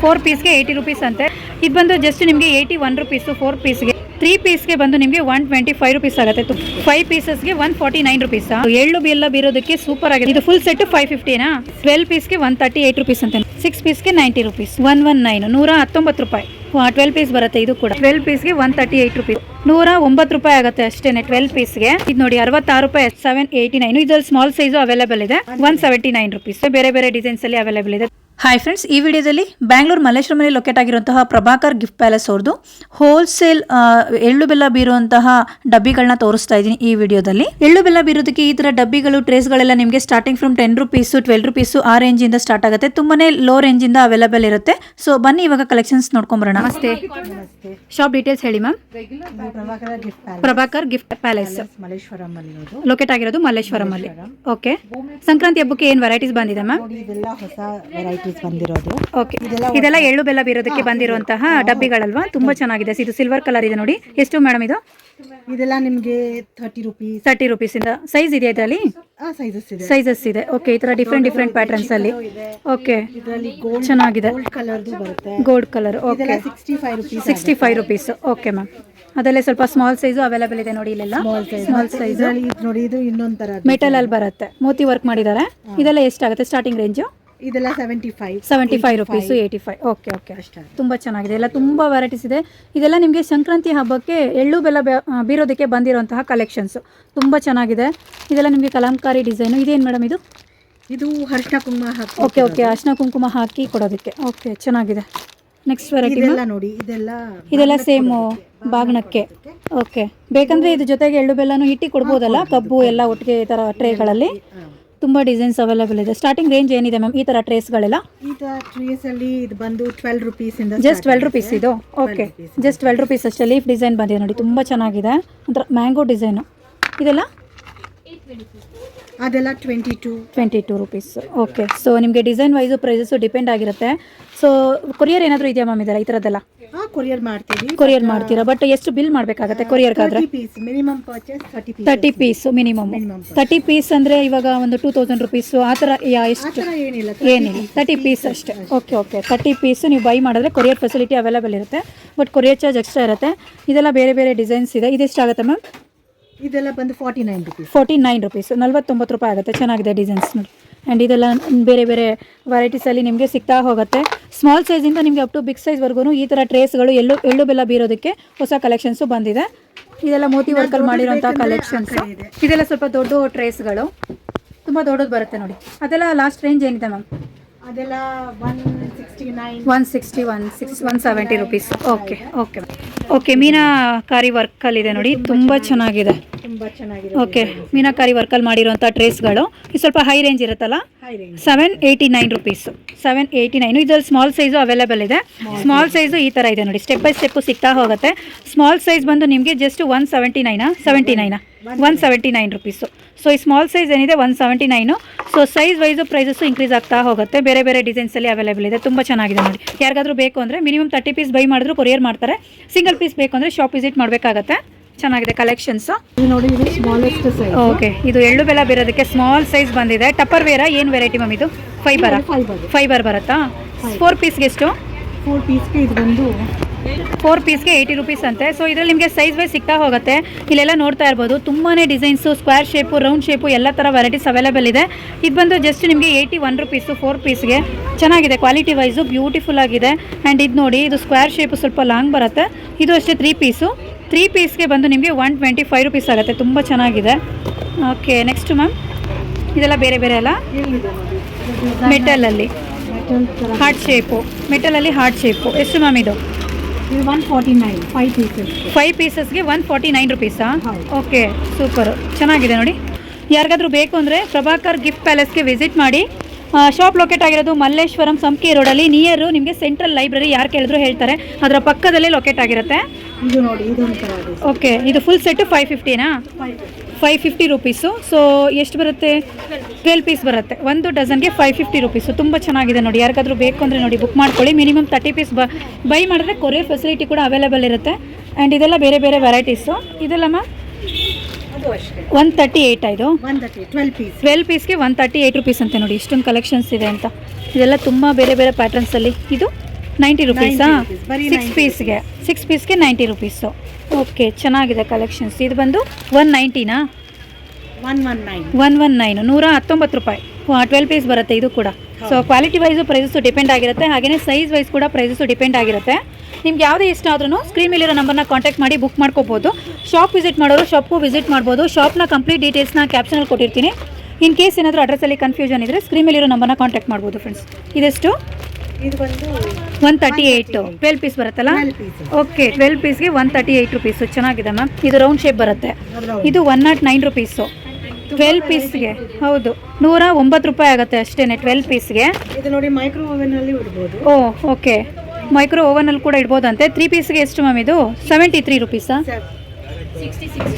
Four ಪೀಸ್ಗೆ eighty rupees ಅಂತೆ. ಇದು ಬಂದು ಜಸ್ಟ್ ನಿಮಗೆ ಏಯ್ಟಿ ಒನ್ ರುಪೀಸು ಫೋರ್ ಪೀಸ್ಗೆ ತ್ರೀ ಪೀಸ್ಗೆ ಬಂದು ನಿಮಗೆ ಒನ್ ಟ್ವೆಂಟಿ ಫೈವ್ ರುಪೀಸ್ ಆಗುತ್ತೆ ಫೈವ್ ಪೀಸಸ್ಗೆ ಒನ್ ಫಾರ್ಟಿ ನೈನ್ ರುಪೀಸ್ ಎಳ್ಳು ಬೆಲ್ಲ ಬೀರೋದಕ್ಕೆ ಸೂಪರ್ ಆಗಿದೆ. ಇದು ಫುಲ್ ಸೆಟ್ ಫೈವ್ ಫಿಫ್ಟಿನಾ ಟ್ವೆಲ್ ಪೀಸ್ಗೆ ಒನ್ ತರ್ಟಿ ಏಯ್ಟ್ ರುಪೀಸ್ ಅಂತ. Six ಪೀಸ್ಗೆ ninety rupees one one nine ನೂರ ಹತ್ತೊಂಬತ್ತು ರೂಪಾಯಿ. ಟ್ವೆಲ್ ಪೀಸ್ ಬರುತ್ತೆ ಇದು ಕೂಡ. ಟ್ವೆಲ್ ಪೀಸ್ಗೆ ಒನ್ ತರ್ಟಿ ಏಯ್ಟ್ ರುಪೀಸ್ ನೂರ ಒಂಬತ್ತು ರೂಪಾಯಿ ಆಗುತ್ತೆ ಅಷ್ಟೇನೆ ಟ್ವೆಲ್ ಪೀಸ್ಗೆ ಇದು ನೋಡಿ ಅರವತ್ತಾರು ರೂಪಾಯಿ ಸೆವೆನ್ ಏಯ್ಟಿ ನೈನ್ ಇದ್ರಲ್ಲಿ ಸ್ಮಾಲ್ ಸೈಜು ಅವೈಲೇಬಲ್ ಇದೆ. ಒನ್ ಸೆವೆಂಟಿ ನೈನ್ ರುಪೀಸ್ ಬೇರೆ ಬೇರೆ ಡಿಸೈನ್ಸ್ ಅಲ್ಲಿ ಅವೈಲೇಬಲ್ ಇದೆ. ಹಾಯ್ ಫ್ರೆಂಡ್ಸ್ ಈ ವಿಡಿಯೋದಲ್ಲಿ ಬ್ಯಾಂಗ್ಳೂರ್ ಮಲ್ಲೇಶ್ವರಮಲ್ಲಿ ಲೊಕೇಟ್ ಆಗಿರುವಂತಹ ಪ್ರಭಾಕರ್ ಗಿಫ್ಟ್ ಪ್ಯಾಲೇಸ್ ಅವ್ರದ್ದು ಹೋಲ್ಸೇಲ್ ಎಳ್ಳು ಬೆಲ್ಲ ಬೀರುವಂತಹ ಡಬ್ಬಿಗಳನ್ನ ತೋರಿಸ್ತಾ ಇದ್ದೀನಿ ಈ ವಿಡಿಯೋದಲ್ಲಿ. ಎಳ್ಳು ಬೆಲ್ಲ ಬೀರೋದಕ್ಕೆ ಈ ತರ ಡಬ್ಬಿಗಳು ಟ್ರೇಸ್ಗಳೆಲ್ಲ ನಿಮಗೆ starting from ten rupees twelve rupees ಆ ರೇಂಜ್ ಇಂದ ಸ್ಟಾರ್ಟ್ ಆಗುತ್ತೆ. ತುಂಬಾನೇ ಲೋ ರೇಂಜ್ ಇಂದ ಅವೈಲೇಬಲ್ ಇರುತ್ತೆ. ಸೊ ಬನ್ನಿ ಇವಾಗ ಕಲೆಕ್ಷನ್ಸ್ ನೋಡ್ಕೊಂಬರೋಣ. ನಮಸ್ತೆ. ಶಾಪ್ ಡೀಟೇಲ್ಸ್ ಹೇಳಿ ma'am Prabhakara gift palace Prabhakar gift palace Malleshwaram locate ಆಗಿರೋದು ಮಲ್ಲೇಶ್ವರಂ. ಅಲ್ಲಿ ಓಕೆ ಸಂಕ್ರಾಂತಿ ಹಬ್ಬಕ್ಕೆ ಏನ್ ವೆರೈಟೀಸ್ ಬಂದಿದೆ ಮ್ಯಾಮ್ ನೋಡಿ ಇದೆಲ್ಲ ವೆರೈಟೀಸ್ ಬಂದಿರೋದು. ಓಕೆ ಇದೆಲ್ಲ ಎಳ್ಳು ಬೆಲ್ಲ ಬೀರೋದಕ್ಕೆ ಬಂದಿರುವಂತಹ ಡಬ್ಬಿಗಳಲ್ವಾ? ತುಂಬಾ ಚೆನ್ನಾಗಿದೆ. ಇದು ಸಿಲ್ವರ್ ಕಲರ್ ಇದೆ ನೋಡಿ. ಎಷ್ಟು ಮೇಡಮ್ ಇದು? ಇದೆಲ್ಲ ನಿಮಗೆ ಥರ್ಟಿ ರುಪೀಸ್ ತರ್ಟಿ ರುಪೀಸ್ ಇಂದ. ಸೈಜ್ ಇದೆ ಇದರಲ್ಲಿ? ಸೈಜಸ್ ಇದೆ. ಸೈಜಸ್ ಇದೆ. ಓಕೆ ಈ ತರ ಡಿಫ್ರೆಂಟ್ ಡಿಫ್ರೆಂಟ್ ಪ್ಯಾಟರ್ನ್ಸ್ ಅಲ್ಲಿ. ಓಕೆ ಚೆನ್ನಾಗಿದೆ. Gold colour okay sixty five rupees okay ma'am ಅದಲ್ಲೇ ಸ್ವಲ್ಪ ಸ್ಮಾಲ್ ಸೈಜು ಅವೈಲೇಬಲ್ ಇದೆ ನೋಡಿ ಇಲ್ಲೆಲ್ಲ. ಸ್ಮಾಲ್ ಸೈಜ್ ನೋಡಿ ಇದು ಇನ್ನೊಂದ್ ತರ ಮೆಟಲ್ ಅಲ್ಲಿ ಬರುತ್ತೆ. ಮೋತಿ ವರ್ಕ್ ಮಾಡಿದ್ದಾರೆ ಇದೆಲ್ಲ ಎಷ್ಟಾಗುತ್ತೆ ಸ್ಟಾರ್ಟಿಂಗ್ ರೇಂಜು ಇದೆಲ್ಲ seventy five seventy five rupees eighty five okay okay ಅಷ್ಟೇ ತುಂಬ ಚೆನ್ನಾಗಿದೆ. ಎಲ್ಲ ತುಂಬ ವೆರೈಟೀಸ್ ಇದೆ. ಇದೆಲ್ಲ ನಿಮಗೆ ಸಂಕ್ರಾಂತಿ ಹಬ್ಬಕ್ಕೆ ಎಳ್ಳು ಬೆಲ್ಲ ಬೀರೋದಕ್ಕೆ ಬಂದಿರುವಂತಹ ಕಲೆಕ್ಷನ್ಸು ತುಂಬ ಚೆನ್ನಾಗಿದೆ. ಇದೆಲ್ಲ ನಿಮಗೆ ಕಲಂಕಾರಿ ಡಿಸೈನು ಇದೇನು ಮೇಡಮ್ ಇದು? ಇದು ಅರ್ಶಿನ ಕುಂಕುಮ ಹಾಕಿ ಓಕೆ ಓಕೆ ಅರ್ಶಿನ ಕುಂಕುಮ ಹಾಕಿ ಕೊಡೋದಕ್ಕೆ. ಓಕೆ ಚೆನ್ನಾಗಿದೆ. ನೆಕ್ಸ್ಟ್ ವೆರೈಟಿ ಇದೆಲ್ಲ ನೋಡಿ ಇದೆಲ್ಲ ಇದೆಲ್ಲ ಸೇಮ್ ಬಾಗ್ನಕ್ಕೆ. ಓಕೆ ಬೇಕಂದ್ರೆ ಇದ್ರ ಜೊತೆಗೆ ಎಳ್ಳು ಬೆಲ್ಲನೂ ಇಟ್ಟಿ ಕೊಡ್ಬೋದಲ್ಲ? ಕಬ್ಬು ಎಲ್ಲ ಒಟ್ಟಿಗೆ ಈ ಥರ ಟ್ರೇಗಳಲ್ಲಿ ತುಂಬ ಡಿಸೈನ್ಸ್ ಅವೈಲೇಬಲ್ ಇದೆ. ಸ್ಟಾರ್ಟಿಂಗ್ ರೇಂಜ್ ಏನಿದೆ ಮ್ಯಾಮ್ ಈ ಥರ ಟ್ರೇಸ್ಗಳೆಲ್ಲ ತರ ಟ್ರೀಸ್ ಅಲ್ಲಿ ಇದು ಬಂದು ಟ್ವೆಲ್ ರುಪೀಸ್ ಇಂದ ಜಸ್ಟ್ ಟ್ವೆಲ್ ರುಪೀಸ್ ಇದು? ಓಕೆ ಜಸ್ಟ್ ಟ್ವೆಲ್ ರುಪೀಸ್ ಅಷ್ಟೇ. ಲೀಫ್ ಡಿಸೈನ್ ಬಂದಿದೆ ನೋಡಿ. ತುಂಬ ಚೆನ್ನಾಗಿದೆ. ಒಂಥರ ಮ್ಯಾಂಗೋ ಡಿಸೈನು ಇದೆಲ್ಲ? ಅದೆಲ್ಲ twenty two twenty two rupees okay so ನಿಮಗೆ ಡಿಸೈನ್ ವೈಸ್ ಪ್ರೈಸಸ್ಸು ಡಿಪೆಂಡ್ ಆಗಿರುತ್ತೆ. ಸೊ ಕೊರಿಯರ್ ಏನಾದರೂ ಇದೆಯಾ ಮ್ಯಾಮ್ ಇದೆಲ್ಲ ಈ ಥರದ್ದೆಲ್ಲ ಹಾ ಕೊರಿಯರ್ ಮಾಡ್ತೀವಿ. ಕೊರಿಯರ್ ಮಾಡ್ತೀರಾ? ಬಟ್ ಎಷ್ಟು ಬಿಲ್ ಮಾಡಬೇಕಾಗತ್ತೆ ಕೊರಿಯರ್ಗಾದ್ರೆ thirty piece minimum purchase thirty piece thirty piece minimum thirty piece ಅಂದರೆ ಇವಾಗ ಒಂದು ಟೂ ತೌಸಂಡ್ ರುಪೀಸು ಆ ಥರ ಯಾ ಎಷ್ಟು? ಏನಿಲ್ಲ. ಏನಿಲ್ಲ. ತರ್ಟಿ ಪೀಸ್ ಅಷ್ಟೇ. ಓಕೆ ಓಕೆ ತರ್ಟಿ ಪೀಸು ನೀವು ಬೈ ಮಾಡಿದ್ರೆ ಕೊರಿಯರ್ ಫೆಸಿಲಿಟಿ ಅವೈಲೇಬಲ್ ಇರುತ್ತೆ. ಬಟ್ ಕೊರಿಯರ್ ಚಾರ್ಜ್ ಎಕ್ಸ್ಟ್ರಾ ಇರುತ್ತೆ. ಇದೆಲ್ಲ ಬೇರೆ ಬೇರೆ ಡಿಸೈನ್ಸ್ ಇದೆ. ಇದೆಷ್ಟಾಗುತ್ತೆ ಮ್ಯಾಮ್ ಇದೆಲ್ಲ ಬಂದು forty nine rupees forty nine rupees ನಲ್ವತ್ತೊಂಬತ್ತು ರೂಪಾಯಿ ಆಗುತ್ತೆ. ಚೆನ್ನಾಗಿದೆ ಡಿಸೈನ್ಸ್ ನೋಡಿ. ಆ್ಯಂಡ್ ಇದೆಲ್ಲ ಬೇರೆ ಬೇರೆ ವೆರೈಟೀಸಲ್ಲಿ ನಿಮಗೆ ಸಿಗ್ತಾ ಹೋಗುತ್ತೆ. ಸ್ಮಾಲ್ ಸೈಜಿಂದ ನಿಮಗೆ ಅಪ್ ಟು ಬಿಗ್ ಸೈಜ್ವರೆಗೂ ಈ ಥರ ಟ್ರೇಸ್ಗಳು ಎಳ್ಳು ಎಳ್ಳು ಬೆಲ್ಲ ಬೀರೋದಕ್ಕೆ ಹೊಸ ಕಲೆಕ್ಷನ್ಸು ಬಂದಿದೆ. ಇದೆಲ್ಲ ಮೋತಿ ವರ್ಕಲ್ಲಿ ಮಾಡಿರೋಂಥ ಕಲೆಕ್ಷನ್ಸ್ ಇದೆಲ್ಲ ಸ್ವಲ್ಪ ದೊಡ್ಡ ಟ್ರೇಸ್ಗಳು ತುಂಬ ದೊಡ್ಡದು ಬರುತ್ತೆ ನೋಡಿ. ಅದೆಲ್ಲ ಲಾಸ್ಟ್ ರೇಂಜ್ ಏನಿದೆ ಮ್ಯಾಮ್ ಅದೆಲ್ಲ one one sixty one six one seventy rupees okay okay okay meenakari ವರ್ಕಲ್ಲಿದೆ ನೋಡಿ. ತುಂಬ ಚೆನ್ನಾಗಿದೆ. ತುಂಬಾ ಚೆನ್ನಾಗಿದೆ ಓಕೆ ಮೀನಾಕಾರಿ ವರ್ಕಲ್ಲಿ ಮಾಡಿರುವಂಥ ಟ್ರೇಸ್ಗಳು ಇದು ಸ್ವಲ್ಪ ಹೈ ರೇಂಜ್ ಇರುತ್ತಲ್ಲ? Seven eighty nine rupees seven eighty nine ಇದರಲ್ಲಿ ಸ್ಮಾಲ್ ಸೈಜು ಅವೈಲೇಬಲ್ ಇದೆ. ಸ್ಮಾಲ್ ಸೈಜು ಈ ಥರ ಇದೆ ನೋಡಿ. ಸ್ಟೆಪ್ ಬೈ ಸ್ಟೆಪ್ಪು ಸಿಗ್ತಾ ಹೋಗುತ್ತೆ. ಸ್ಮಾಲ್ ಸೈಜ್ ಬಂದು ನಿಮಗೆ ಜಸ್ಟ್ ಒನ್ ಸೆವೆಂಟಿ ನೈನಾ seventy Naina one seventy nine rupees so ಈ ಸ್ಮಾಲ್ ಸೈಜ್ ಏನಿದೆ? One seventy nine so size wise prices increase ಆಗ್ತಾ ಹೋಗುತ್ತೆ. ಬೇರೆ ಬೇರೆ ಡಿಸೈನ್ಸಲ್ಲಿ ಅವೈಲೇಬಲ್ ಇದೆ. ತುಂಬ ಚೆನ್ನಾಗಿದೆ ನೋಡಿ. ಯಾರಿಗಾದರೂ ಬೇಕು ಅಂದರೆ ಮಿನಿಮಮ್ ತರ್ಟಿ ಪೀಸ್ ಬೈ ಮಾಡಿದ್ರು ಕೊರಿಯರ್ ಮಾಡ್ತಾರೆ. ಸಿಂಗಲ್ ಪೀಸ್ ಬೇಕು ಅಂದರೆ ಶಾಪ್ ವಿಸಿಟ್ ಮಾಡಬೇಕಾಗತ್ತೆ. ಚೆನ್ನಾಗಿದೆ ಕಲೆಕ್ಷನ್ಸ್ ಇದು ನೋಡಿ ಇದು ಸ್ಮಾಲೆಸ್ಟ್ ಸೈಜ್ ಓಕೆ ಇದು ಎಳ್ಳು ಬೆಲ್ಲ ಬೀರೋದಕ್ಕೆ ಸ್ಮಾಲ್ ಸೈಜ್ ಬಂದಿದೆ. ಟಪ್ಪರ್ ವೇರ ಏನು ವೆರೈಟಿ ಮ್ಯಾಮ್ ಇದು? ಫೈಬರಾ ಫೈಬರ್ ಫೈಬರ್ ಬರುತ್ತಾ? ಫೋರ್ ಪೀಸ್ಗೆ ಎಷ್ಟು? ಫೋರ್ ಪೀಸ್ಗೆ ಇದು ಬಂದು ಫೋರ್ ಪೀಸ್ಗೆ ಏಯ್ಟಿ ರುಪೀಸ್ ಅಂತೆ. ಸೊ ಇದರಲ್ಲಿ ನಿಮಗೆ ಸೈಜ್ ವೈಸ್ ಸಿಗ್ತಾ ಹೋಗುತ್ತೆ. ಇಲ್ಲೆಲ್ಲ ನೋಡ್ತಾ ಇರ್ಬೋದು. ತುಂಬಾ designs square shape round shape ಎಲ್ಲ ಥರ ವೆರೈಟೀಸ್ ಅವೈಲೇಬಲ್ ಇದೆ. ಇದು ಬಂದು ಜಸ್ಟ್ ನಿಮಗೆ ಏಯ್ಟಿ ಒನ್ ರುಪೀಸು ಫೋರ್ ಪೀಸ್ಗೆ ಚೆನ್ನಾಗಿದೆ. ಕ್ವಾಲಿಟಿ ವೈಸು ಬ್ಯೂಟಿಫುಲ್ ಆಗಿದೆ. ಆ್ಯಂಡ್ ಇದು ನೋಡಿ ಇದು ಸ್ಕ್ವೇರ್ ಶೇಪು ಸ್ವಲ್ಪ ಲಾಂಗ್ ಬರುತ್ತೆ. ಇದು ಅಷ್ಟೇ ತ್ರೀ ಪೀಸು ತ್ರೀ ಪೀಸ್ಗೆ ಬಂದು ನಿಮಗೆ ಒನ್ ಟ್ವೆಂಟಿ ಫೈವ್ ರುಪೀಸ್ ಆಗುತ್ತೆ. ತುಂಬ ಚೆನ್ನಾಗಿದೆ. ಓಕೆ ನೆಕ್ಸ್ಟ್ ಮ್ಯಾಮ್ ಇದೆಲ್ಲ ಬೇರೆ ಬೇರೆ ಅಲ್ಲ? ಮೆಟಲಲ್ಲಿ ಹಾರ್ಟ್ ಶೇಪು ಮೆಟಲಲ್ಲಿ ಹಾರ್ಟ್ ಶೇಪು ಎಷ್ಟು ಮ್ಯಾಮ್ ಇದು? ಇದು one forty nine five pieces five ಪೀಸಸ್ಗೆ one forty nine ರುಪೀಸಾ ಓಕೆ ಸೂಪರು ಚೆನ್ನಾಗಿದೆ ನೋಡಿ. ಯಾರಿಗಾದರೂ ಬೇಕು ಅಂದರೆ ಪ್ರಭಾಕರ್ ಗಿಫ್ಟ್ ಪ್ಯಾಲೇಸ್ಗೆ ವಿಸಿಟ್ ಮಾಡಿ. ಶಾಪ್ ಲೊಕೇಟ್ ಆಗಿರೋದು ಮಲ್ಲೇಶ್ವರಂ ಸಂಕಿ ರೋಡಲ್ಲಿ. ನಿಯರು ನಿಮಗೆ ಸೆಂಟ್ರಲ್ ಲೈಬ್ರರಿ ಯಾರು ಕೇಳಿದ್ರು ಹೇಳ್ತಾರೆ. ಅದರ ಪಕ್ಕದಲ್ಲೇ ಲೊಕೇಟ್ ಆಗಿರುತ್ತೆ. ಇದು ನೋಡಿ ಇದೊಂಥರ ಓಕೆ ಇದು. ಫುಲ್ ಸೆಟ್ ಫೈವ್ ಫಿಫ್ಟಿನಾ ಫೈವ್ ಫಿಫ್ಟಿ ರುಪೀಸು ಸೊ ಎಷ್ಟು ಬರುತ್ತೆ? ಟ್ವೆಲ್ ಪೀಸ್ ಬರುತ್ತೆ. ಒಂದು ಡಜನ್ಗೆ ಫೈವ್ ಫಿಫ್ಟಿ ರುಪೀಸು ತುಂಬ ಚೆನ್ನಾಗಿದೆ ನೋಡಿ. ಯಾರಿಗಾದರೂ ಬೇಕು ಅಂದರೆ ನೋಡಿ ಬುಕ್ ಮಾಡ್ಕೊಳ್ಳಿ. ಮಿನಿಮಮ್ ತರ್ಟಿ ಪೀಸ್ ಬ ಬೈ ಮಾಡಿದ್ರೆ ಕೊರಿಯರ್ ಫೆಸಿಲಿಟಿ ಕೂಡ ಅವೈಲೇಬಲ್ ಇರುತ್ತೆ. ಆ್ಯಂಡ್ ಇದೆಲ್ಲ ಬೇರೆ ಬೇರೆ ವೆರೈಟೀಸು ಇದೆಲ್ಲಮ್ಮ ಒನ್ ತರ್ಟಿ ಏಯ್ಟ್ ಇದು? ಟ್ವೆಲ್ ಪೀಸ್ ಟ್ವೆಲ್ ಪೀಸ್ಗೆ ಒನ್ ತರ್ಟಿ ಏಯ್ಟ್ ರುಪೀಸ್ ಅಂತೆ ನೋಡಿ. ಇಷ್ಟೊಂದು ಕಲೆಕ್ಷನ್ಸ್ ಇದೆ ಅಂತ. ಇದೆಲ್ಲ ತುಂಬ ಬೇರೆ ಬೇರೆ ಪ್ಯಾಟರ್ನ್ಸಲ್ಲಿ ಇದು? ನೈಂಟಿ ರುಪೀಸಾ? 90 rupees, ಬರೀ ಸಿಕ್ಸ್ 90 ಪೀಸ್ಗೆ ಸಿಕ್ಸ್ ಪೀಸ್ಗೆ ನೈಂಟಿ ರುಪೀಸು. ಓಕೆ ಚೆನ್ನಾಗಿದೆ ಕಲೆಕ್ಷನ್ಸ್ ಇದು ಬಂದು one ನೈಂಟಿನಾ one one nine one one nine ನೂರ ಹತ್ತೊಂಬತ್ತು ರೂಪಾಯಿ. ಟ್ವೆಲ್ ಪೀಸ್ ಬರುತ್ತೆ ಇದು ಕೂಡ. So quality wise prices depend ಆಗಿರುತ್ತೆ. ಹಾಗೆಯೇ ಸೈಜ್ ವೈಸ್ ಕೂಡ ಪ್ರೈಸಸ್ಸು ಡಿಪೆಂಡ್ ಆಗಿರುತ್ತೆ. ನಿಮ್ಗೆ ಯಾವುದೇ ಇಷ್ಟ ಆದ್ರೂ ಸ್ಕ್ರೀನ್ ಮೇಲಿರೋ ನಂಬರ್ನ ಕಾಂಟ್ಯಾಕ್ಟ್ ಮಾಡಿ ಬುಕ್ ಮಾಡ್ಕೋಬೋದು. ಶಾಪ್ ವಿಸಿಟ್ ಮಾಡೋರು ಶಾಪ್ಗೂ ವಿಸಿಟ್ ಮಾಡ್ಬೋದು. ಶಾಪ್ನ ಕಂಪ್ಲೀಟ್ ಡೀಟೇಲ್ಸ್ನ ಕ್ಯಾಪ್ಷನಲ್ಲಿ ಕೊಟ್ಟಿರ್ತೀನಿ. ಇನ್ ಕೇಸ್ ಏನಾದರೂ ಅಡ್ರೆಸ್ಸಲ್ಲಿ ಕನ್ಫ್ಯೂಷನ್ ಇದ್ದರೆ ಸ್ಕ್ರೀನ್ ಮೇಲಿರೋ ನಂಬರ್ನ ಕಾಂಟ್ಯಾಕ್ಟ್ ಮಾಡ್ಬೋದು ಫ್ರೆಂಡ್ಸ್ ಇದೆಷ್ಟು? ಇದು ಬಂದು one thirty eight twelve piece ಬರುತ್ತಲ್ಲ? ಓಕೆ ಟ್ವೆಲ್ ಪೀಸ್ಗೆ ಒನ್ ತರ್ಟಿ ಏಯ್ಟ್ ರುಪೀಸು ಚೆನ್ನಾಗಿದೆ ಮ್ಯಾಮ್ ಇದು ರೌಂಡ್ ಶೇಪ್ ಬರುತ್ತೆ. ಇದು one naught nine rupees twelve ಪೀಸ್ಗೆ ಹೌದು. ನೂರ ಒಂಬತ್ತು ರೂಪಾಯಿ ಆಗುತ್ತೆ ಅಷ್ಟೇ ಟ್ವೆಲ್ ಪೀಸ್ಗೆ ಇದು ನೋಡಿ ಮೈಕ್ರೋ ಓವೆನ್ ಅಲ್ಲಿ ಇಡ್ಬೋದು. ಓ ಓಕೆ ಮೈಕ್ರೋ ಓವನಲ್ಲಿ ಕೂಡ ಇಡ್ಬೋದಂತೆ. ತ್ರೀ ಪೀಸ್ಗೆ ಎಷ್ಟು ಮ್ಯಾಮ್ ಇದು? ಸೆವೆಂಟಿ ತ್ರೀ ರುಪೀಸಾ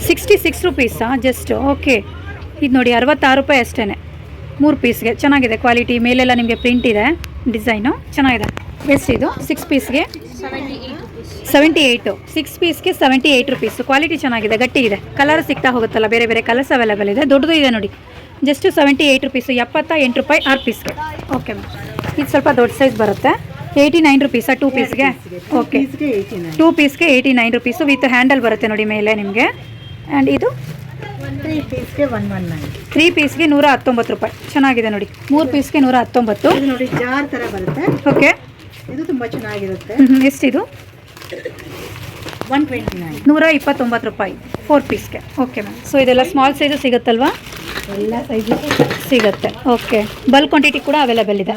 ಸಿಕ್ಸ್ಟಿ ಸಿಕ್ಸ್ ರುಪೀಸಾ ಜಸ್ಟ್ ಓಕೆ ಇದು ನೋಡಿ ಅರವತ್ತಾರು ರೂಪಾಯಿ ಅಷ್ಟೇ ಮೂರು ಪೀಸ್ಗೆ ಚೆನ್ನಾಗಿದೆ ಕ್ವಾಲಿಟಿ ಮೇಲೆಲ್ಲ ನಿಮಗೆ ಪ್ರಿಂಟ್ ಇದೆ. ಡಿಸೈನು ಚೆನ್ನಾಗಿದೆ. ಎಷ್ಟು ಇದು. ಸಿಕ್ಸ್ ಪೀಸ್ಗೆ ಸೆವೆಂಟಿ ಏಯ್ಟು ಸಿಕ್ಸ್ ಪೀಸ್ಗೆ ಸೆವೆಂಟಿ ಏಯ್ಟ್ ರುಪೀಸು ಕ್ವಾಲಿಟಿ ಚೆನ್ನಾಗಿದೆ ಗಟ್ಟಿ ಇದೆ ಕಲರ್ ಸಿಗ್ತಾ ಹೋಗುತ್ತಲ್ಲ ಬೇರೆ ಬೇರೆ ಕಲರ್ಸ್ ಅವೈಲೇಬಲ್ ಇದೆ. ದೊಡ್ಡದು ಇದೆ ನೋಡಿ. ಜಸ್ಟ್ ಸೆವೆಂಟಿ ಏಯ್ಟ್ ರುಪೀಸು ಎಪ್ಪತ್ತ ಎಂಟು ರೂಪಾಯಿ ಆರು ಪೀಸ್ಗೆ ಓಕೆ ಮ್ಯಾಮ್ ಇದು ಸ್ವಲ್ಪ ದೊಡ್ಡ ಸೈಜ್ ಬರುತ್ತೆ. ಏಯ್ಟಿ ನೈನ್ ರುಪೀಸಾ ಟೂ ಪೀಸ್ಗೆ okay two ಪೀಸ್ಗೆ eighty nine rupees with handle ಬರುತ್ತೆ ನೋಡಿ ಮೇಲೆ ನಿಮಗೆ. ಆ್ಯಂಡ್ ಇದು ತ್ರೀ ಪೀಸ್ಗೆ ಒನ್ ಒನ್ ನೈನ್ ತ್ರೀ ಪೀಸ್ಗೆ ನೂರ ಹತ್ತೊಂಬತ್ತು ರೂಪಾಯಿ. ಚೆನ್ನಾಗಿದೆ ನೋಡಿ. ಮೂರು ಪೀಸ್ಗೆ ನೂರ ಹತ್ತೊಂಬತ್ತು. ಇದು ನೋಡಿ ಜಾರ್ ತರ ಬರುತ್ತೆ. ಓಕೆ ಇದು ತುಂಬ ಚೆನ್ನಾಗಿರುತ್ತೆ. ಎಷ್ಟಿದು? ಒನ್ ಟ್ವೆಂಟಿ ನೈನ್ ನೂರ ಇಪ್ಪತ್ತೊಂಬತ್ತು ರೂಪಾಯಿ ಫೋರ್ ಪೀಸ್ಗೆ ಓಕೆ ಮ್ಯಾಮ್ ಸೊ ಇದೆಲ್ಲ ಸ್ಮಾಲ್ ಸೈಜು ಸಿಗುತ್ತಲ್ವಾ? ಎಲ್ಲ ಸೈಜು ಸಿಗುತ್ತೆ. ಓಕೆ ಬಲ್ಕ್ ಕ್ವಾಂಟಿಟಿ ಕೂಡ ಅವೈಲೇಬಲ್ ಇದೆ.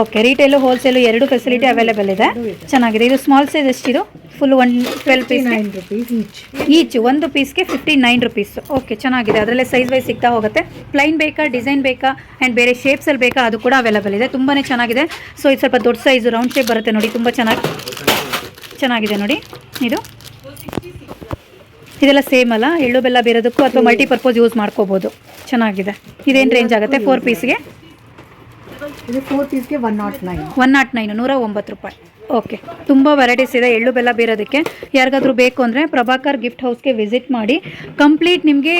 ಓಕೆ ರೀಟೇಲು ಹೋಲ್ಸೇಲು ಎರಡು ಫೆಸಿಲಿಟಿ ಅವೈಲೇಬಲ್ ಇದೆ. ಚೆನ್ನಾಗಿದೆ. ಇದು small size ಎಷ್ಟಿದು? Full one twelve piece nine rupees each each ಒಂದು ಪೀಸ್ಗೆ ಫಿಫ್ಟಿ ನೈನ್ ರುಪೀಸ್ ಓಕೆ ಚೆನ್ನಾಗಿದೆ. ಅದರಲ್ಲೇ ಸೈಜ್ ವೈಸ್ ಸಿಗ್ತಾ ಹೋಗುತ್ತೆ. ಪ್ಲೈನ್ ಬೇಕಾ ಡಿಸೈನ್ ಬೇಕಾ ಆ್ಯಂಡ್ ಬೇರೆ ಶೇಪ್ಸಲ್ಲಿ ಬೇಕಾ ಅದು ಕೂಡ ಅವೈಲಬಲ್ ಇದೆ. ತುಂಬಾ ಚೆನ್ನಾಗಿದೆ. ಸೊ ಇದು ಸ್ವಲ್ಪ ದೊಡ್ಡ ಸೈಜು ರೌಂಡ್ ಶೇಪ್ ಬರುತ್ತೆ ನೋಡಿ. ತುಂಬ ಚೆನ್ನಾಗಿ ಚೆನ್ನಾಗಿದೆ ನೋಡಿ. ಇದು? ಇದೆಲ್ಲ ಸೇಮ್ ಅಲ್ಲ? ಎಳ್ಳು ಬೆಲ್ಲ ಬೇರೋದಕ್ಕೂ ಅಥವಾ ಮಲ್ಟಿಪರ್ಪೋಸ್ ಯೂಸ್ ಮಾಡ್ಕೋಬೋದು. ಚೆನ್ನಾಗಿದೆ. ಇದೇನು ರೇಂಜ್ ಆಗುತ್ತೆ? ಫೋರ್ ಪೀಸ್ಗೆ ಇದು four ಪೀಸ್ಗೆ one naught nine one naught nine ನೂರ ಒಂಬತ್ತು ರೂಪಾಯಿ. ಓಕೆ. ತುಂಬ ವೆರೈಟೀಸ್ ಇದೆ. ಎಳ್ಳು ಬೆಲ್ಲ ಬೀರೋದಕ್ಕೆ. ಯಾರಿಗಾದರೂ ಬೇಕು ಅಂದರೆ ಪ್ರಭಾಕರ್ ಗಿಫ್ಟ್ ಹೌಸ್ಗೆ ವಿಸಿಟ್ ಮಾಡಿ. ಕಂಪ್ಲೀಟ್ ನಿಮಗೆ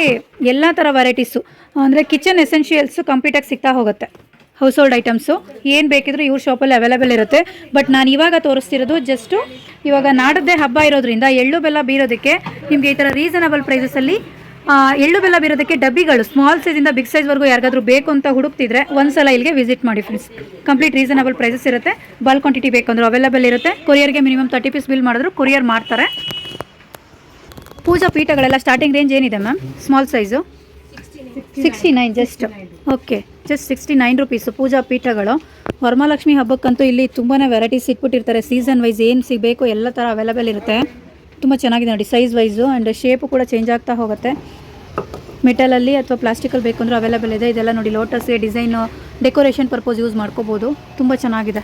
ಎಲ್ಲ ಥರ ವೆರೈಟೀಸು ಅಂದರೆ ಕಿಚನ್ ಎಸೆನ್ಷಿಯಲ್ಸು ಕಂಪ್ಲೀಟಾಗಿ ಸಿಗ್ತಾ ಹೋಗುತ್ತೆ. ಹೌಸ್ ಹೋಲ್ಡ್ ಐಟಮ್ಸು ಏನು ಬೇಕಿದ್ರೂ ಇವ್ರ ಶಾಪಲ್ಲಿ ಅವೈಲೇಬಲ್ ಇರುತ್ತೆ. ಬಟ್ ನಾನು ಇವಾಗ ತೋರಿಸ್ತಿರೋದು ಜಸ್ಟು ಇವಾಗ ನಾಡದ್ದೇ ಹಬ್ಬ ಇರೋದ್ರಿಂದ ಎಳ್ಳು ಬೆಲ್ಲ ಬೀರೋದಕ್ಕೆ ನಿಮಗೆ ಈ ಥರ ರೀಸನಬಲ್ ಪ್ರೈಸಸಲ್ಲಿ ಎಳ್ಳು ಬೆಲ್ಲ ಬೀರೋದಕ್ಕೆ ಡಬ್ಬಿಗಳು ಸ್ಮಾಲ್ ಸೈಜಿಂದ ಬಿಗ್ ಸೈಜ್ವರೆಗೂ ಯಾರಿಗಾದ್ರೂ ಬೇಕು ಅಂತ ಹುಡುಕ್ತಿದ್ರೆ ಒಂದ್ಸಲ ಇಲ್ಲಿಗೆ ವಿಸಿಟ್ ಮಾಡಿ ಫ್ರೆಂಡ್ಸ್ ಕಂಪ್ಲೀಟ್ ರೀಸನಬಲ್ ಪ್ರೈಸಸ್ ಇರುತ್ತೆ. ಬಲ್ಕ್ ಕ್ವಾಂಟಿಟಿ ಬೇಕಂದ್ರೆ ಅವೈಲೇಬಲ್ ಇರುತ್ತೆ. ಕೊರಿಯರ್ಗೆ ಮಿನಿಮಮ್ ತರ್ಟಿ ಪೀಸ್ ಬಿಲ್ ಮಾಡಿದ್ರು ಕೊರಿಯರ್ ಮಾಡ್ತಾರೆ. ಪೂಜಾ ಪೀಠಗಳೆಲ್ಲ ಸ್ಟಾರ್ಟಿಂಗ್ ರೇಂಜ್ ಏನಿದೆ ma'am small size sixty nine just okay just sixty nine rupees ಪೂಜಾ ಪೀಠಗಳು. ವರಮಹಾಲಕ್ಷ್ಮಿ ಹಬ್ಬಕ್ಕಂತೂ ಇಲ್ಲಿ ತುಂಬಾ ವೆರೈಟೀಸ್ ಇಟ್ಬಿಟ್ಟಿರ್ತಾರೆ. ಸೀಸನ್ ವೈಸ್ ಏನು ಸಿಗಬೇಕು, ಎಲ್ಲ ಥರ ಅವೈಲೇಬಲ್ ಇರುತ್ತೆ. ತುಂಬ ಚೆನ್ನಾಗಿದೆ ನೋಡಿ ಸೈಜ್ ವೈಸು ಆ್ಯಂಡ್ ಶೇಪು ಕೂಡ ಚೇಂಜ್ ಆಗ್ತಾ ಹೋಗುತ್ತೆ. ಮೆಟಲಲ್ಲಿ ಅಥವಾ ಪ್ಲಾಸ್ಟಿಕಲ್ಲಿ ಬೇಕು ಅಂದರೆ ಅವೈಲೇಬಲ್ ಇದೆ. ಇದೆಲ್ಲ ನೋಡಿ ಲೋಟಸ್ಗೆ ಡಿಸೈನು ಡೆಕೋರೇಷನ್ ಪರ್ಪೋಸ್ ಯೂಸ್ ಮಾಡ್ಕೋಬೋದು. ತುಂಬ ಚೆನ್ನಾಗಿದೆ.